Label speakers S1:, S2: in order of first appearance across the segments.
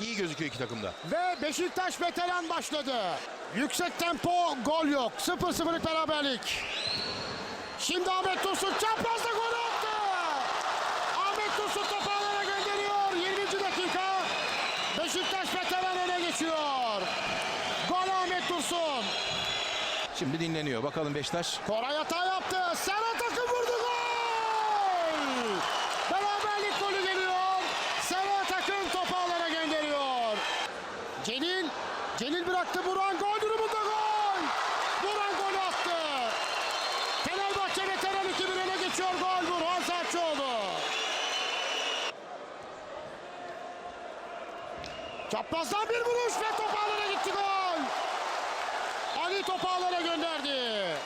S1: iyi gözüküyor iki takımda.
S2: Ve Beşiktaş veteran başladı. Yüksek tempo, gol yok. 0-0'lık beraberlik. Şimdi Ahmet Tosun çaprazda gol attı. Ahmet Tosun topu alana gönderiyor. 20. dakika. Beşiktaş veteran öne geçiyor. Gol Ahmet Dursun.
S1: Şimdi dinleniyor. Bakalım Beşiktaş.
S2: Koray hata yaptı. Serhat Akın vurdu gol. Beraberlik golü geliyor. Serhat Akın topu alana gönderiyor. Celil. Celil bıraktı. Buran gol durumunda gol. Buran golü attı. Fenerbahçe veteran 2-1 öne geçiyor gol. Burhan Sarçoğlu. Çaprazdan bir vuruş ve topu alana gitti gol. Ali topu alana gönderdi.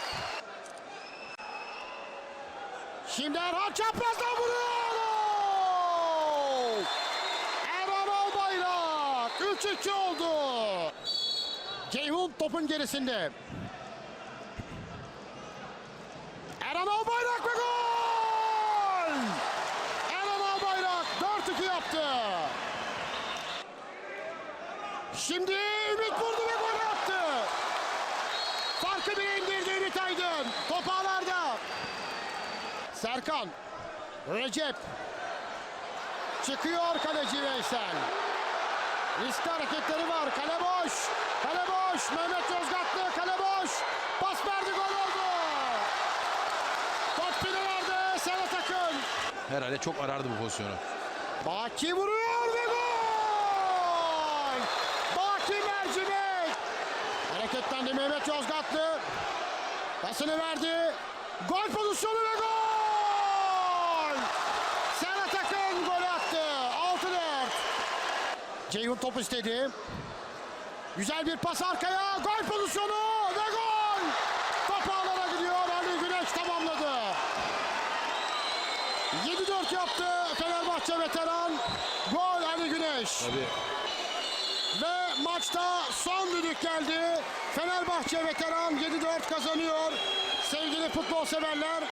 S2: Şimdi Erhan çaprazdan vuruyor. Gol! Erhan Albayrak 3-2 oldu. Ceyhun topun gerisinde. Erhan Albayrak ve gol! Erhan Albayrak 4-2 yaptı. Şimdi Ümit vurdu ve gol attı. Farkı bile indirdi Ümit Aydın. Top ağlarda. Serkan. Recep. Çıkıyor kaleci Veysel. Riskli hareketleri var. Kale boş. Kale boş. Mehmet Yozgatlı kale boş. Pas verdi gol oldu. Top nerede? Serhat Akın.
S1: Herhalde çok arardı bu pozisyonu.
S2: Baki vuruyor ve gol! Baki mercimek! Hareketlendi Mehmet Yozgatlı. Pasını verdi. Gol pozisyonu ve gol! Serhat Akın gol attı. 6-4. Ceyhun top istedi. Güzel bir pas arkaya. Gol pozisyonu ve gol! Top ağlara gidiyor. Ali Güneş tamamladı. 7-4 yaptı Fenerbahçe veteran. Gol Ali Güneş.
S1: Tabii.
S2: Ve maçta son düdük geldi. Fenerbahçe veteran 7-4 kazanıyor. Sevgili futbol severler